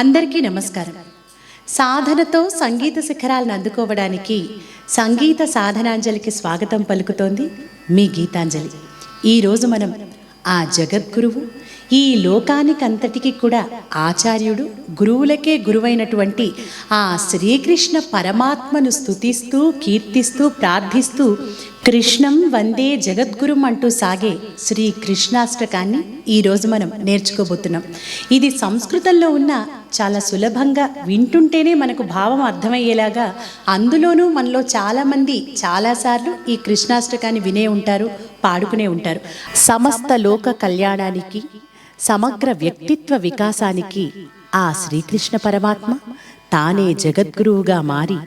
అందరికీ నమస్కారం. సాధనతో సంగీత శిఖరాలను అందుకోవడానికి సంగీత సాధనాంజలికి స్వాగతం పలుకుతోంది మీ గీతాంజలి. ఈరోజు మనం ఆ జగద్గురువు ఈ లోకానికంతటికి కూడా ఆచార్యుడు గురువులకే గురువైనటువంటి ఆ శ్రీకృష్ణ పరమాత్మను స్తుతిస్తూ కీర్తిస్తూ ప్రార్థిస్తూ కృష్ణం వందే జగద్గురుం అంటూ సాగే శ్రీ కృష్ణాష్టకాన్ని ఈరోజు మనం నేర్చుకోబోతున్నాం. ఇది సంస్కృతంలో ఉన్న చాలా సులభంగా వింటుంటేనే మనకు భావం అర్థమయ్యేలాగా అందులోనూ మనలో చాలామంది చాలాసార్లు ఈ కృష్ణాష్టకాన్ని వినే ఉంటారు పాడుకునే ఉంటారు. సమస్త లోక కళ్యాణానికి సమగ్ర వ్యక్తిత్వ వికాసానికి ఆ శ్రీకృష్ణ పరమాత్మ తానే జగద్గురువుగా మారి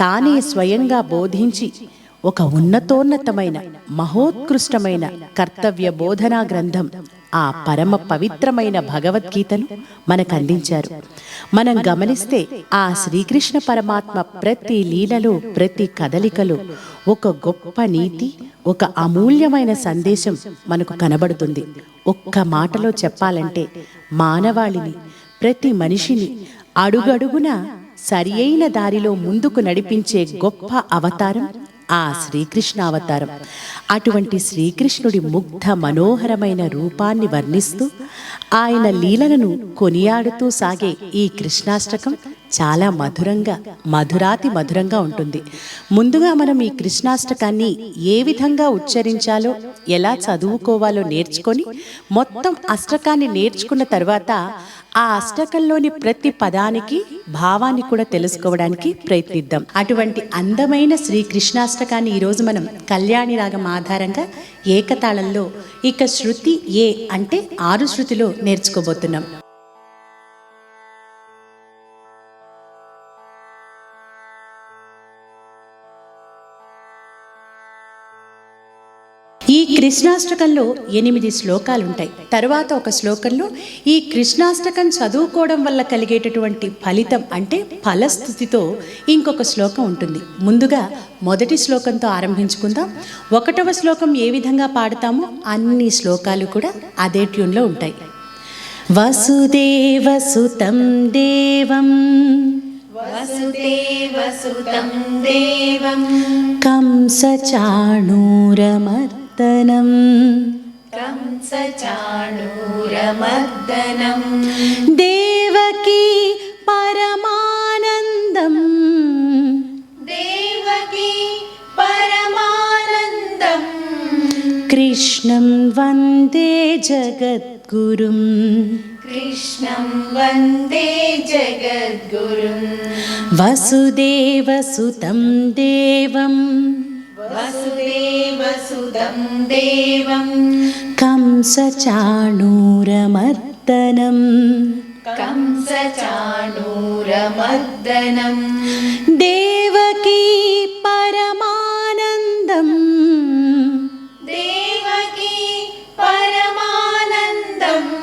తానే స్వయంగా బోధించి ఒక ఉన్నతోన్నతమైన మహోత్కృష్టమైన కర్తవ్య బోధనా గ్రంథం ఆ పరమ పవిత్రమైన భగవద్గీతను మనకు అందించారు మనం గమనిస్తే ఆ శ్రీకృష్ణ పరమాత్మ ప్రతి లీలలో ప్రతి కదలికలో ఒక గొప్ప నీతి ఒక అమూల్యమైన సందేశం మనకు కనబడుతుంది. ఒక్క మాటలో చెప్పాలంటే మానవాళిని ప్రతి మనిషిని అడుగడుగున సరి అయిన దారిలో ముందుకు నడిపించే గొప్ప అవతారం ఆ శ్రీకృష్ణ అవతారం అటువంటి శ్రీకృష్ణుడి ముగ్ధ మనోహరమైన రూపాన్ని వర్ణిస్తూ ఆయన లీలలను కొనియాడుతూ సాగే ఈ కృష్ణాష్టకం చాలా మధురంగా మధురాతి మధురంగా ఉంటుంది. ముందుగా మనం ఈ కృష్ణాష్టకాన్ని ఏ విధంగా ఉచ్చరించాలో ఎలా చదువుకోవాలో నేర్చుకొని మొత్తం అష్టకాన్ని నేర్చుకున్న తర్వాత ఆ అష్టకంలోని ప్రతి పదానికి భావాన్ని కూడా తెలుసుకోవడానికి ప్రయత్నిద్దాం. అటువంటి అందమైన శ్రీ కృష్ణాష్టకాన్ని ఈరోజు మనం కళ్యాణి రాగం ఆధారంగా ఏకతాళంలో ఇక శృతి ఏ అంటే ఆరు శృతిలో నేర్చుకోబోతున్నాం. ఈ కృష్ణాష్టకంలో ఎనిమిది శ్లోకాలు ఉంటాయి తర్వాత ఒక శ్లోకంలో ఈ కృష్ణాష్టకం చదువుకోవడం వల్ల కలిగేటటువంటి ఫలితం అంటే ఫలస్థితితో ఇంకొక శ్లోకం ఉంటుంది. ముందుగా మొదటి శ్లోకంతో ఆరంభించుకుందాం. ఒకటవ శ్లోకం ఏ విధంగా పాడతామో అన్ని శ్లోకాలు కూడా అదే ట్యూన్లో ఉంటాయి. వసుదేవసుతం దేవం. వసుదేవసుతం దేవం. కంసచాణూరమత్ ेवकी परमानन्दम्। देवकी परमानन्दम्। कृष्णं वन्दे जगद्गुरुम्। कृष्णं वन्दे जगद्गुरुं वसुदेवसुतं देवम्। വസുദേവസുതം ദേവം. കംസചാണൂരമർദ്ദനം. കംസചാണൂരമർദ്ദനം. ദേവകീ പരമാനന്ദം. ദേവകീ പരമാനന്ദം.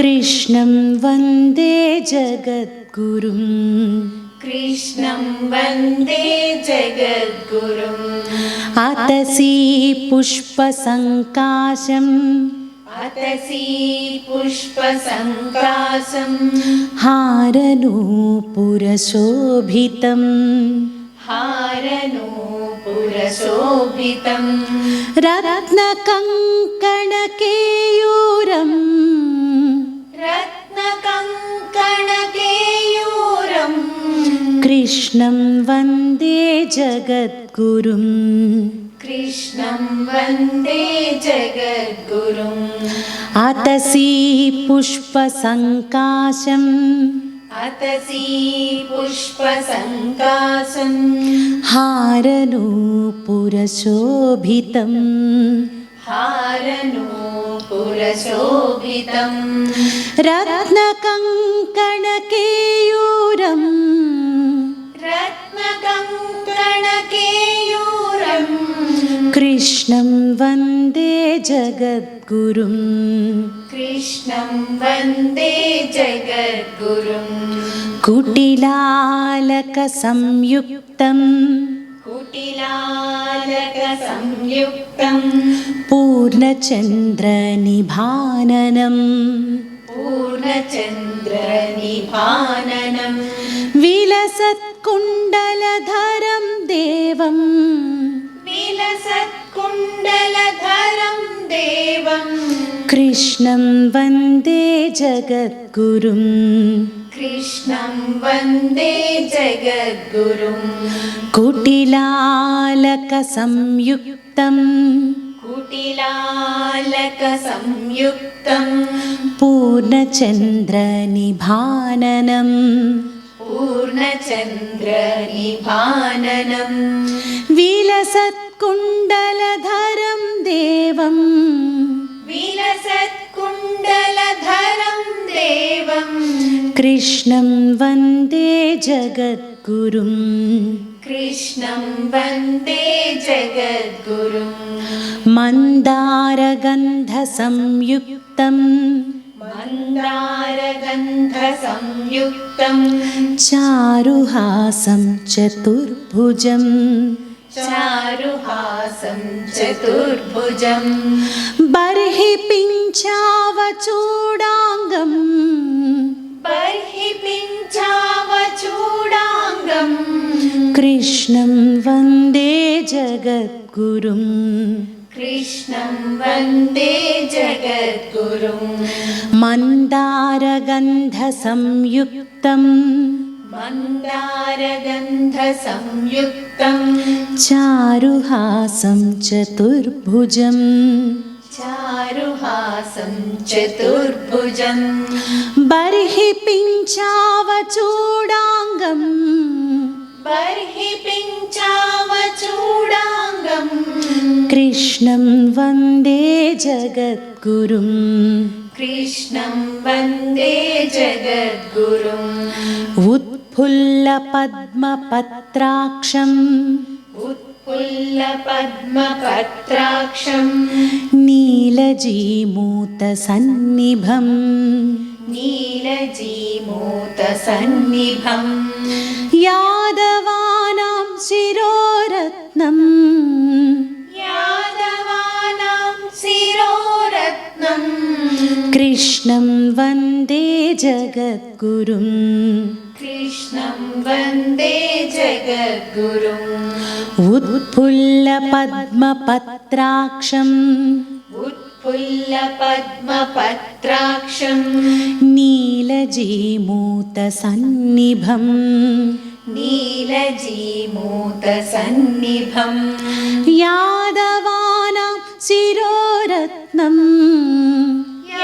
कृष्णं वन्दे जगद्गुरुम् कृष्णं वंदे जगद्गुरुम् अतसि पुष्पसङ्काशम् अतसि पुष्पसङ्काशं हारनूपुरशोभितम् हारनूपुरशोभितं रत्नकङ्कणकेयूरम् रत्नकङ्कणके कृष्णं वन्दे जगद्गुरुं कृष्णं वन्दे जगद्गुरुम् अतसी पुष्पसङ्काशम् अतसी पुष्पसङ्काशम् हारनूपुरशोभितम् हारनूपुरशोभितम् रत्नकङ्कणकेयूरम् कृष्णं वन्दे जगद्गुरुं कृष्णं वन्दे जगद्गुरुं कुटिलालकसंयुक्तम् कुटिलालकसंयुक्तं पूर्णचन्द्रनिभाननम् पूर्णचन्द्रनिभाननम् विलसत्कुण्डलधरं देवं विलसत्कुण्डलधरं देवं कृष्णं वन्दे जगद्गुरुम् कृष्णं वन्दे जगद्गुरुम् कुटिलालकसंयुक्तम् कुटिलालकसंयुक्तं पूर्णचन्द्रनिभाननम् पूर्णचन्द्रनिभाननम् विलसत्कुण्डलधरं देवम् विलसत्कुण्डलधरं देवं कृष्णं वन्दे जगद्गुरुम् कृष्णं वन्दे जगद्गुरुम् मन्दारगन्धसंयुक्तम् मन्दारगन्धसंयुक्तं चारुहासं चतुर्भुजम्। चारुहासं चतुर्भुजम्। बर्हि पिञ्चावचूडाङ्गम्। बर्हि पिञ्चावचूडाङ्गम्। कृष्णं वन्दे जगद्गुरुम् कृष्णं वन्दे जगद्गुरुम् मन्दारगन्धसंयुक्तम्। मन्दारगन्धसंयुक्तं चारुहासं चतुर्भुजम्। चारुहासं पिञ्चावचूडाङ्गम् बर्हि पिञ्चावचूडाङ्गम् कृष्णं वन्दे जगद्गुरुम् कृष्णं वन्दे जगद्गुरुम् उत्फुल्लपद्मपत्राक्षम् उत्पुल्लपद्मपत्राक्षम् नीलजीमूतसन्निभम् नीलजीमूतसन्निभम् യാദവാനാം ശിരോരത്നം. യാദവാനാം ശിരോരത്നം. കൃഷ്ണം വന്ദേ ജഗദ്ഗുരും. കൃഷ്ണം വന്ദേ ജഗദ്ഗുരും. ഉത്ഫുല്ല പത്മപത്രാക്ഷം ഉത്ഫുല്ല उत्पुल्लपद्मपत्राक्षम् नीलजीमूतसन्निभम् नीलजीमूतसन्निभम् यादवानां शिरोरत्नम्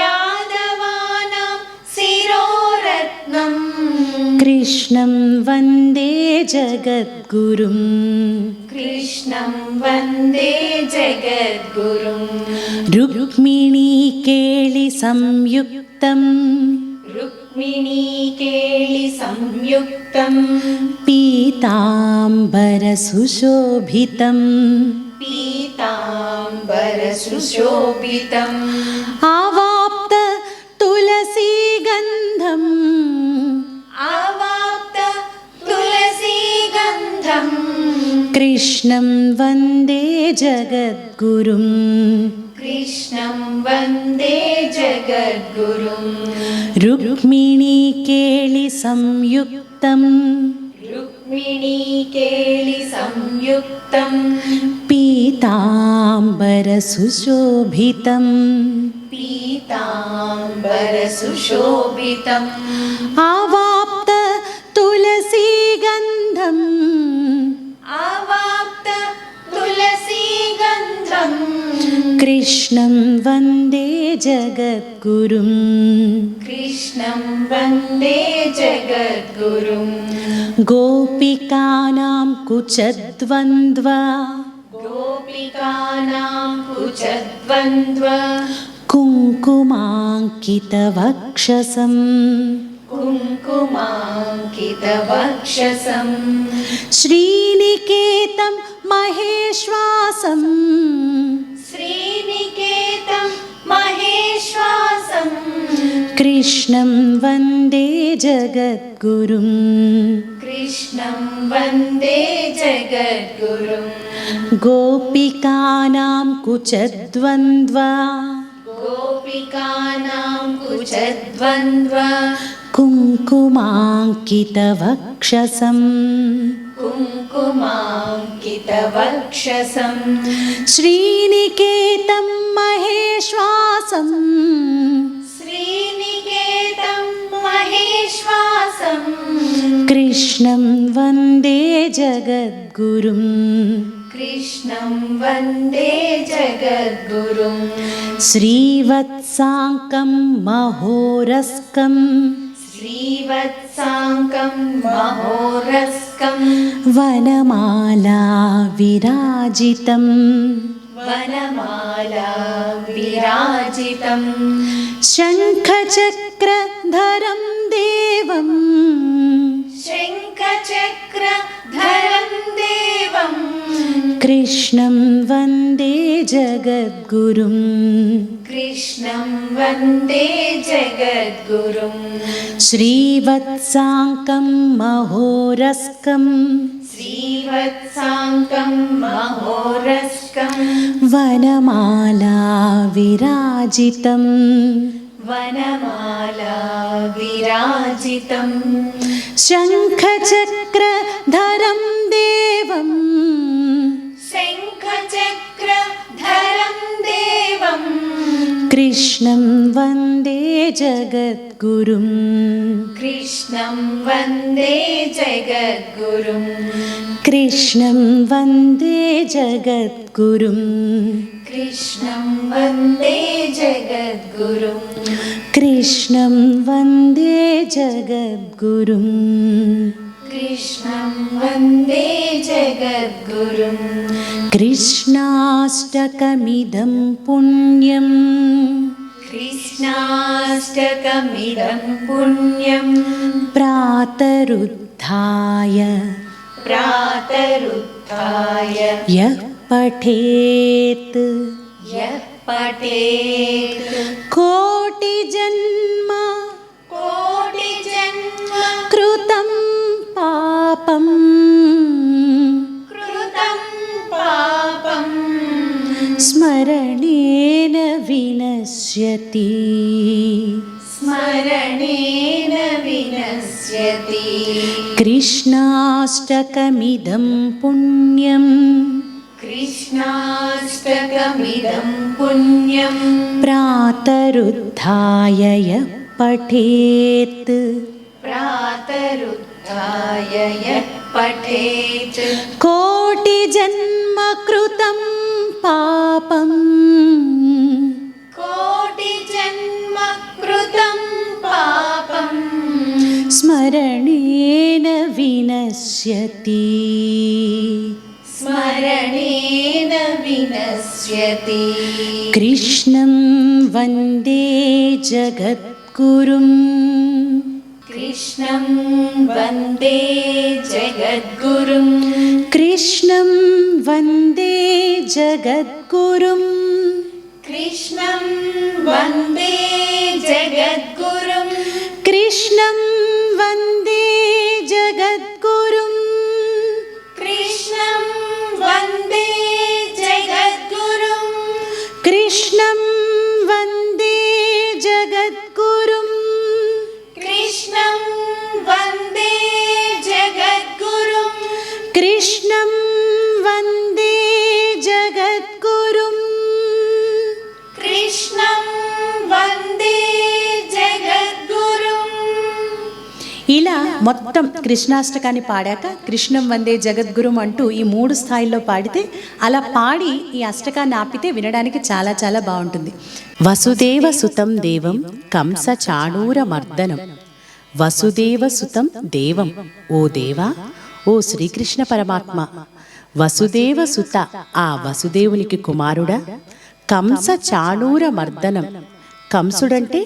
यादवानां शिरोरत्नम् कृष्णं वन्दे जगद्गुरुम् कृष्णं वन्दे जगद्गुरुम् रुक्मिणीकेलिसंयुक्तम् रुक्मिणीकेलिसंयुक्तम् पीताम्बरसुशोभितम् पीताम्बरसुशोभितम् आवाप्त तुलसीगन्धम् आवाप्त तुलसीगन्धम् कृष्णं वन्दे जगद्गुरुम् कृष्णं वन्दे जगद्गुरुम् रुक्मिणीकेलिसंयुक्तम् रुक्मिणीकेलिसंयुक्तम् पीताम्बरसुशोभितम् पीताम्बरसुशोभितम् आवाप्त तुलसीगन्धम् आवाप्त तुलसीगन्धम् कृष्णं वन्दे जगद्गुरुम् कृष्णं वन्दे जगद्गुरुम् गोपिकानां कुचद्वन्द्व गोपिकानां कुचद्वन्द्व कुङ्कुमाङ्कितवक्षसम् कुङ्कुमाङ्कितवक्षसम्। श्रीनिकेतं महेश्वासम्। श्रीनिकेतं महेश्वासम्। कृष्णं वन्दे जगद्गुरुम्। कृष्णं वन्दे जगद्गुरुम्। गोपिकानां कुचद्वन्द्व। गोपिकानां कुच कुचद्वन्द्व कुङ्कुमाङ्कितवक्षसं कुङ्कुमाङ्कितवक्षसं श्रीनिकेतं महेश्वासं श्रीनिकेतं महेश्वासं कृष्णं वन्दे जगद्गुरुं कृष्णं वन्दे जगद्गुरुं श्रीवत्साङ्कं महोरस्कम्। श्रीवत्साङ्गं वनमाला विराजितं वनमाला विराजितं शङ्खचक्रधरं देवं शङ्खचक्र देवम् कृष्णं वन्दे जगद्गुरुम् कृष्णं वन्दे जगद्गुरुम् श्रीवत्साङ्कं महोरस्कम् श्रीवत्साङ्कं महोरस्कं। वनमाला विराजितम्। वनमाला विराजितम् शङ्खचक्रधरं देवम् शङ्खचक्रधरं देवम् कृष्णं वन्दे जगद्गुरुम् कृष्णं वन्दे जगद्गुरुम् कृष्णं वन्दे जगद्गुरुम् कृष्णं वन्दे जगद्गुरुम् कृष्णं वन्दे जगद्गुरुम् कृष्णं वन्दे जगद्गुरुम् कृष्णाष्टकमिदं पुण्यम् कृष्णाष्टकमिदं पुण्यं प्रातरुत्थाय प्रातरुत्थाय यः पठेत् यः पठेत् कोटिजन्म कोटिजन्म कृतं पापम् कृतं पापम् स्मरणेन विनश्यति स्मरणेन विनश्यति कृष्णाष्टकमिदं पुण्यम् कृष्णाष्टकमिदं पुण्यं प्रातरुत्थाय यः पठेत्। प्रातरुत्थाय यः पठेत्। कोटिजन्म कृतं पापम्। कोटिजन्म कृतं पापम्। स्मरणेन विनश्यति स्मरणेन विनश्यति। कृष्णं वन्दे जगद्गुरुम्। कृष्णं वन्दे जगद्गुरुम्। कृष्णं वन्दे जगद्गुरुम्। कृष्णं वन्दे जगद्गुरुम्। कृष्णं మొత్తం కృష్ణాష్టకాన్ని పాడాక కృష్ణం వందే జగద్గురుం అంటూ ఈ మూడు స్థాయిల్లో పాడితే అలా పాడి ఈ అష్టకాన్ని ఆపితే వినడానికి చాలా చాలా బాగుంటుంది. వసుదేవ సుతం దేవం కంస చాణూర మర్దనం. వసుదేవ సుతం దేవం ఓ దేవా ఓ శ్రీకృష్ణ పరమాత్మ. వసుదేవ సుత ఆ వసుదేవునికి కుమారుడా. కంస చాణూర మర్దనం. కంసుడంటే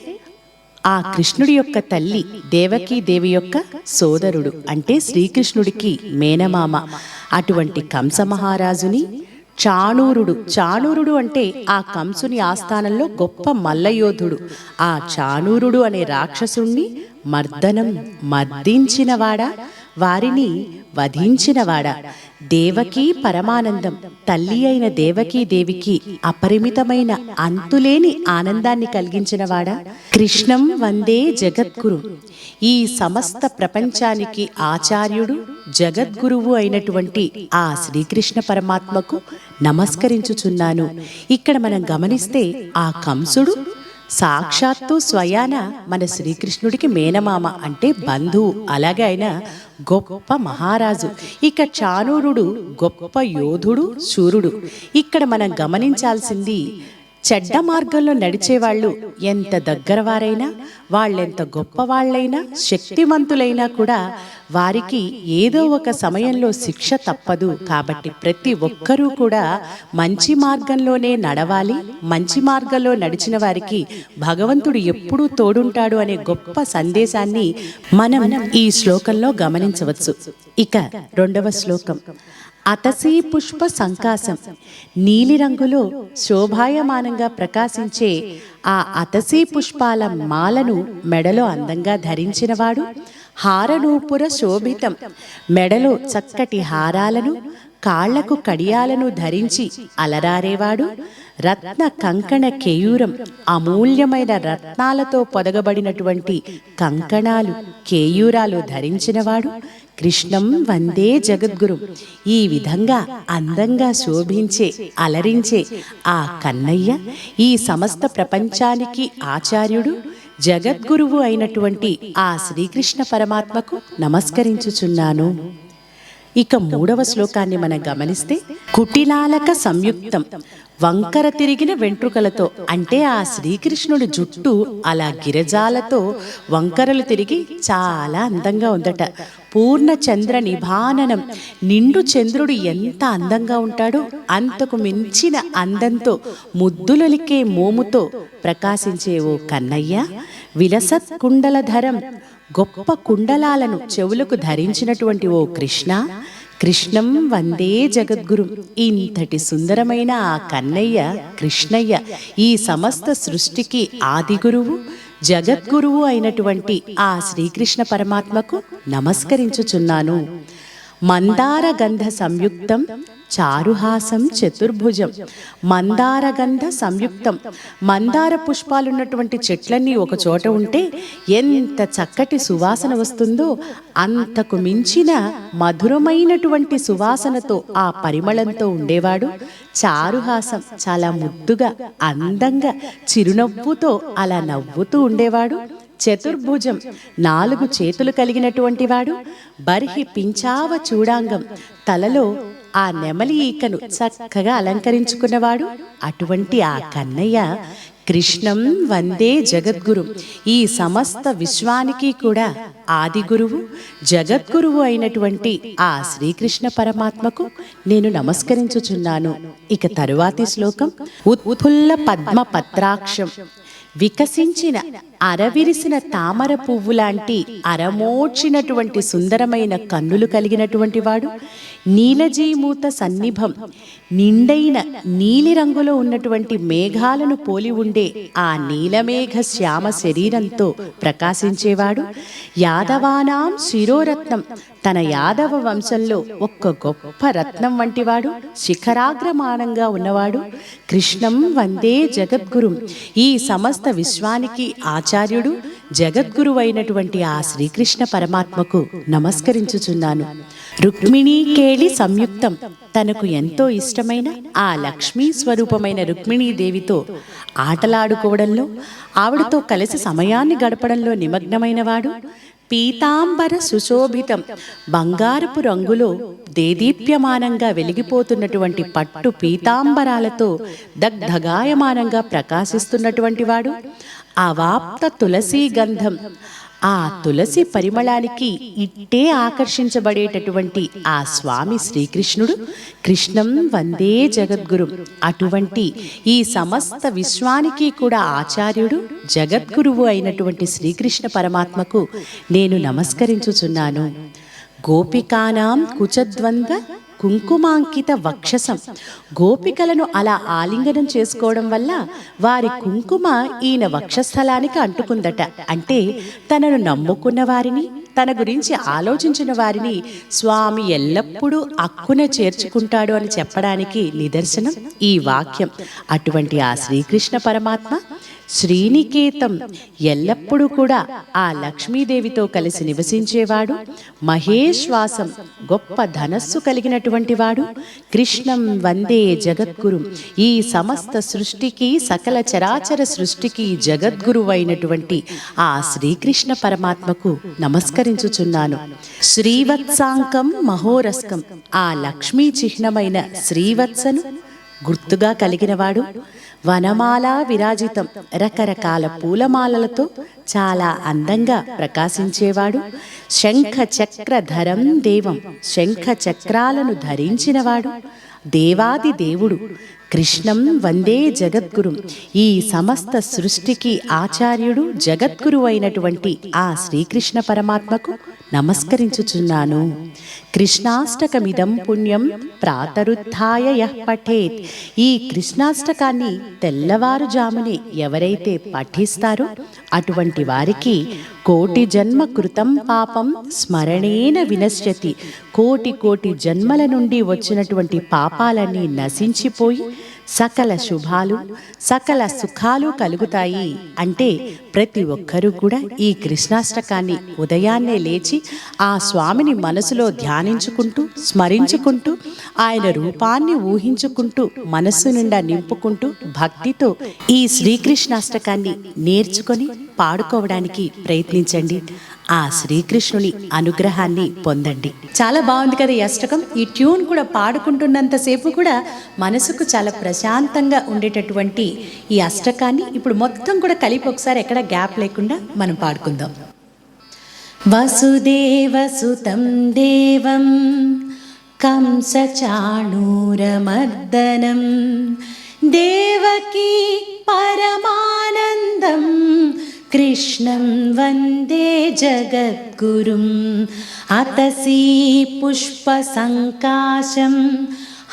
ఆ కృష్ణుడి యొక్క తల్లి దేవకీ దేవి యొక్క సోదరుడు అంటే శ్రీకృష్ణుడికి మేనమామ. అటువంటి కంస మహారాజుని చాణూరుడు చాణూరుడు అంటే ఆ కంసుని ఆస్థానంలో గొప్ప మల్లయోధుడు. ఆ చాణూరుడు అనే రాక్షసుణ్ణి మర్దనం మర్దించినవాడా? వారిని వధించినవాడా. దేవకీ పరమానందం తల్లి అయిన దేవకీ దేవికి అపరిమితమైన అంతులేని ఆనందాన్ని కలిగించినవాడా. కృష్ణం వందే జగద్గురు. ఈ సమస్త ప్రపంచానికి ఆచార్యుడు జగద్గురువు అయినటువంటి ఆ శ్రీకృష్ణ పరమాత్మకు నమస్కరించుచున్నాను. ఇక్కడ మనం గమనిస్తే ఆ కంసుడు సాక్షాత్తు స్వయాన మన శ్రీకృష్ణుడికి మేనమామ అంటే బంధువు. అలాగే ఆయన గొప్ప మహారాజు. ఇక చానూరుడు గొప్ప యోధుడు శూరుడు ఇక్కడ మనం గమనించాల్సింది చెడ్డ మార్గంలో నడిచేవాళ్ళు ఎంత దగ్గరవారైనా వాళ్ళెంత గొప్పవాళ్ళైనా శక్తివంతులైనా కూడా వారికి ఏదో ఒక సమయంలో శిక్ష తప్పదు. కాబట్టి ప్రతి ఒక్కరూ కూడా మంచి మార్గంలోనే నడవాలి. మంచి మార్గంలో నడిచిన వారికి భగవంతుడు ఎప్పుడూ తోడుంటాడు అనే గొప్ప సందేశాన్ని మనం ఈ శ్లోకంలో గమనించవచ్చు. ఇక రెండవ శ్లోకం. అతసీ పుష్ప సంకాసం నీలిరంగులో శోభాయమానంగా ప్రకాశించే ఆ అతసీ పుష్పాల మాలను మెడలో అందంగా ధరించినవాడు హారనూపుర శోభితం. మెడలో చక్కటి హారాలను కాళ్ళకు కడియాలను ధరించి అలరారేవాడు? రత్న కంకణ కేయూరం అమూల్యమైన రత్నాలతో పొదగబడినటువంటి కంకణాలు కేయూరాలు ధరించినవాడు? కృష్ణం వందే జగద్గురు. ఈ విధంగా అందంగా శోభించే అలరించే ఆ కన్నయ్య ఈ సమస్త ప్రపంచానికి ఆచార్యుడు? జగద్గురువు అయినటువంటి ఆ శ్రీకృష్ణ పరమాత్మకు నమస్కరించుచున్నాను. ఇక మూడవ శ్లోకాన్ని మనం గమనిస్తే కుటిలాలక సంయుక్తం. వంకర తిరిగిన వెంట్రుకలతో అంటే ఆ శ్రీకృష్ణుడి జుట్టు అలా గిరజాలతో వంకరలు తిరిగి చాలా అందంగా ఉందట. పూర్ణ చంద్ర నిభాననం. నిండు చంద్రుడు ఎంత అందంగా ఉంటాడో అంతకు మించిన అందంతో ముద్దులొలికే మోముతో ప్రకాశించే ఓ కన్నయ్య విలసత్ కుండలధరం గొప్ప కుండలాలను చెవులకు ధరించినటువంటి ఓ కృష్ణ కృష్ణం వందే జగద్గురు. ఇంతటి సుందరమైన ఆ కన్నయ్య కృష్ణయ్య ఈ సమస్త సృష్టికి ఆది గురువు జగద్గురువు అయినటువంటి ఆ శ్రీకృష్ణ పరమాత్మకు నమస్కరించుచున్నాను. మందార గంధ సంయుక్తం చారుహాసం చతుర్భుజం. మందార గంధ సంయుక్తం. మందార పుష్పాలున్నటువంటి చెట్లన్నీ ఒక చోట ఉంటే ఎంత చక్కటి సువాసన వస్తుందో అంతకు మించిన మధురమైనటువంటి సువాసనతో ఆ పరిమళంతో ఉండేవాడు చారుహాసం. చాలా ముద్దుగా అందంగా చిరునవ్వుతో అలా నవ్వుతూ ఉండేవాడు. చతుర్భుజం. నాలుగు చేతులు కలిగినటువంటి వాడు బర్హి పించావ చూడాంగం. తలలో ఆ నెమలి ఈకను చక్కగా అలంకరించుకున్నవాడు అటువంటి ఆ కన్నయ్య కృష్ణం వందే జగద్గురు. ఈ సమస్త విశ్వానికి కూడా ఆది గురువు జగద్గురువు అయినటువంటి ఆ శ్రీకృష్ణ పరమాత్మకు నేను నమస్కరించుచున్నాను. ఇక తరువాతి శ్లోకం ఉత్ఫుల్ల పద్మ పత్రాక్షం వికసించిన అరవిరిసిన తామర పువ్వు లాంటి అరమోడ్చినటువంటి సుందరమైన కన్నులు కలిగినటువంటి వాడు నీలజీమూత సన్నిభం నిండైన నీలిరంగులో ఉన్నటువంటి మేఘాలను పోలి ఉండే ఆ నీలమేఘ శ్యామ శరీరంతో ప్రకాశించేవాడు యాదవానాం శిరోరత్నం తన యాదవ వంశంలో ఒక్క గొప్ప రత్నం వంటివాడు శిఖరాగ్రమానంగా ఉన్నవాడు కృష్ణం వందే జగద్గురు. ఈ సమస్త విశ్వానికి ఆచార్యుడు జగద్గురు అయినటువంటి ఆ శ్రీకృష్ణ పరమాత్మకు నమస్కరించుచున్నాను. రుక్మిణీ కేళి సంయుక్తం. తనకు ఎంతో ఇష్టమైన ఆ లక్ష్మీ స్వరూపమైన రుక్మిణీదేవితో ఆటలాడుకోవడంలో ఆవిడతో కలిసి సమయాన్ని గడపడంలో నిమగ్నమైనవాడు పీతాంబర సుశోభితం బంగారపు రంగులో దేదీప్యమానంగా వెలిగిపోతున్నటువంటి పట్టు పీతాంబరాలతో దగ్ధగాయమానంగా ప్రకాశిస్తున్నటువంటి వాడు. అవాప్త తులసీ గంధం. ఆ తులసి పరిమళానికి ఇట్టే ఆకర్షించబడేటటువంటి ఆ స్వామి శ్రీకృష్ణుడు కృష్ణం వందే జగద్గురు. అటువంటి ఈ సమస్త విశ్వానికి కూడా ఆచార్యుడు జగద్గురువు అయినటువంటి శ్రీకృష్ణ పరమాత్మకు నేను నమస్కరించుచున్నాను. గోపికానాం కుచద్వంద్వ కుంకుమాంకిత వక్షసం. గోపికలను అలా ఆలింగనం చేసుకోవడం వల్ల వారి కుంకుమ ఈయన వక్షస్థలానికి అంటుకుందట. అంటే తనను నమ్ముకున్న వారిని తన గురించి ఆలోచించిన వారిని స్వామి ఎల్లప్పుడూ అక్కున చేర్చుకుంటాడు అని చెప్పడానికి నిదర్శనం ఈ వాక్యం. అటువంటి ఆ శ్రీకృష్ణ పరమాత్మ శ్రీనికేతం ఎల్లప్పుడూ కూడా ఆ లక్ష్మీదేవితో కలిసి నివసించేవాడు. మహేశ్వాసం గొప్ప ధనస్సు కలిగినటువంటి వాడు. కృష్ణం వందే జగద్గురు. ఈ సమస్త సృష్టికి సకల చరాచర సృష్టికి జగద్గురువైనటువంటి ఆ శ్రీకృష్ణ పరమాత్మకు నమస్కరించుచున్నాను. శ్రీవత్సాంకం మహోరస్కం. ఆ లక్ష్మీ చిహ్నమైన శ్రీవత్సను గుర్తుగా కలిగినవాడు. వనమాల విరాజితం. రకరకాల పూలమాలలతో చాలా అందంగా ప్రకాశించేవాడు. శంఖ చక్రధరం దేవం. శంఖ చక్రాలను ధరించినవాడు. దేవాది దేవుడు. కృష్ణం వందే జగద్గురు. ఈ సమస్త సృష్టికి ఆచార్యుడు జగద్గురు అయినటువంటి ఆ శ్రీకృష్ణ పరమాత్మకు నమస్కరించుచున్నాను. కృష్ణాష్టకమిదం పుణ్యం ప్రాతరుత్థాయ పఠేత్. ఈ కృష్ణాష్టకాన్ని తెల్లవారుజామునే ఎవరైతే పఠిస్తారో అటువంటి వారికి కోటి జన్మ కృతం పాపం స్మరణేన వినశ్యతి. కోటి కోటి జన్మల నుండి వచ్చినటువంటి పాపాలన్నీ నశించిపోయి సకల శుభాలు సకల సుఖాలు కలుగుతాయి. అంటే ప్రతి ఒక్కరూ కూడా ఈ కృష్ణాష్టకాన్ని ఉదయాన్నే లేచి ఆ స్వామిని మనసులో ధ్యానం ధ్యానించుకుంటూ స్మరించుకుంటూ ఆయన రూపాన్ని ఊహించుకుంటూ మనస్సు నిండా నింపుకుంటూ భక్తితో ఈ శ్రీకృష్ణాష్టకాన్ని నేర్చుకొని పాడుకోవడానికి ప్రయత్నించండి. ఆ శ్రీకృష్ణుని అనుగ్రహాన్ని పొందండి. చాలా బాగుంది కదా ఈ అష్టకం? ఈ ట్యూన్ కూడా పాడుకుంటున్నంతసేపు కూడా మనసుకు చాలా ప్రశాంతంగా ఉండేటటువంటి ఈ అష్టకాన్ని ఇప్పుడు మొత్తం కూడా కలిపి ఒకసారి ఎక్కడ గ్యాప్ లేకుండా మనం పాడుకుందాం. वसुदेवसुतं देवं कंसचाणूरमर्दनं। देवकी परमानन्दं कृष्णं वन्दे जगद्गुरुम् अतसी पुष्पसङ्काशं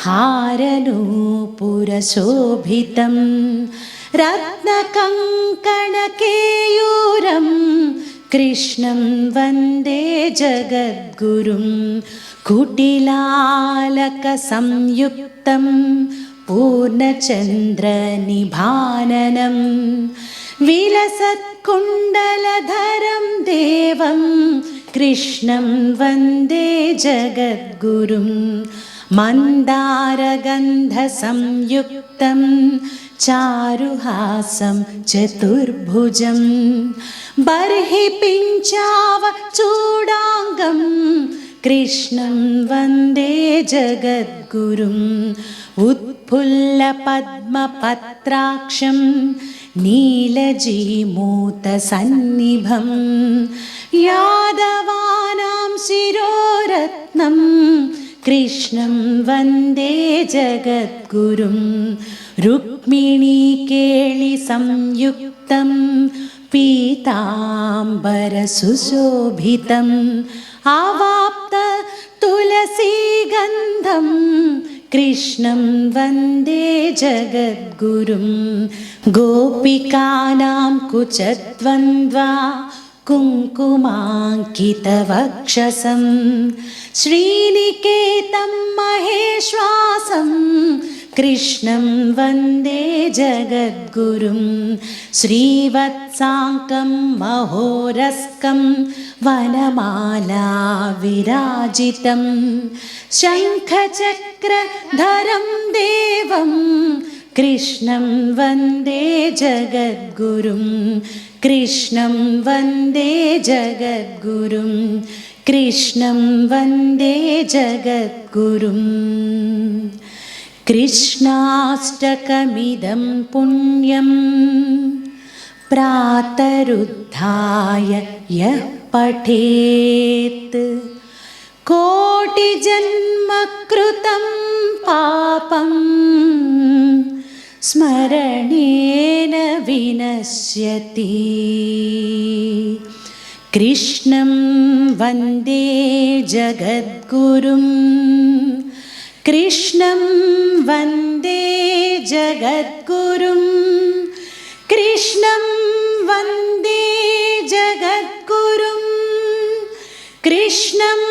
हारनूपुरशोभितं रत्नकङ्कणकेयूरम् कृष्णं वन्दे जगद्गुरुं कुटिलालकसंयुक्तं पूर्णचन्द्रनिभाननं विलसत्कुण्डलधरं देवं कृष्णं वन्दे जगद्गुरुं मन्दारगन्धसंयुक्तं चारुहासं चतुर्भुजं बर्हि पिञ्चाव चूडाङ्गं कृष्णं वन्दे जगद्गुरुम् उत्फुल्लपद्मपत्राक्षं नीलजीमूतसन्निभं यादवानां शिरोरत्नं कृष्णं वन्दे जगद्गुरुं रुक्मिणीकेळिसंयुक्तं पीताम्बरसुशोभितम् आवाप्त तुलसीगन्धं कृष्णं वन्दे जगद्गुरुं गोपिकानां कुचद्वन्द्वा कुङ्कुमाङ्कितवक्षसं श्रीनिकेतं महेश्वासं कृष्णं वन्दे जगद्गुरुं श्रीवत्साङ्कं महोरस्कं वनमाला विराजितं शङ्खचक्रधरं देवं कृष्णं वन्दे जगद्गुरुं कृष्णं वन्दे जगद्गुरुं कृष्णं वन्दे जगद्गुरुम् कृष्णाष्टकमिदं पुण्यं प्रातरुद्धाय यः पठेत् कोटिजन्मकृतं पापं स्मरणेन विनश्यति कृष्णं वन्दे जगद्गुरुं कृष्णं वन्दे जगद्गुरुं कृष्णं वन्दे जगद्गुरुं कृष्णं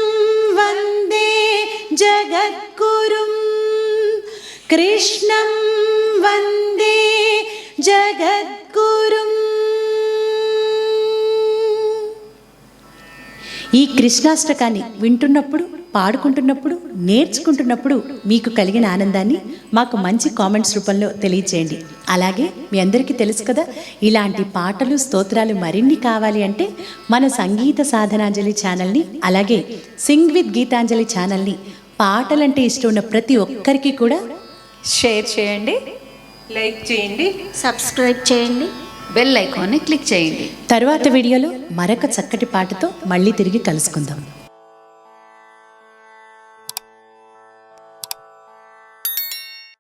वन्दे जगद्गुरुं कृष्णं वन्दे जगद्गुरुम् ఈ కృష్ణాష్టకాన్ని వింటున్నప్పుడు పాడుకుంటున్నప్పుడు నేర్చుకుంటున్నప్పుడు మీకు కలిగిన ఆనందాన్ని మాకు మంచి కామెంట్స్ రూపంలో తెలియచేయండి. అలాగే మీ అందరికీ తెలుసు కదా ఇలాంటి పాటలు స్తోత్రాలు మరిన్ని కావాలి అంటే మన సంగీత సాధనాంజలి ఛానల్ని అలాగే సింగ్ విత్ గీతాంజలి ఛానల్ని పాటలంటే ఇష్టం ఉన్న ప్రతి ఒక్కరికి కూడా షేర్ చేయండి లైక్ చేయండి సబ్స్క్రైబ్ చేయండి. బెల్ ఐకాన్ని క్లిక్ చేయండి. తరువాత వీడియోలో మరొక చక్కటి పాటతో మళ్ళీ తిరిగి కలుసుకుందాం.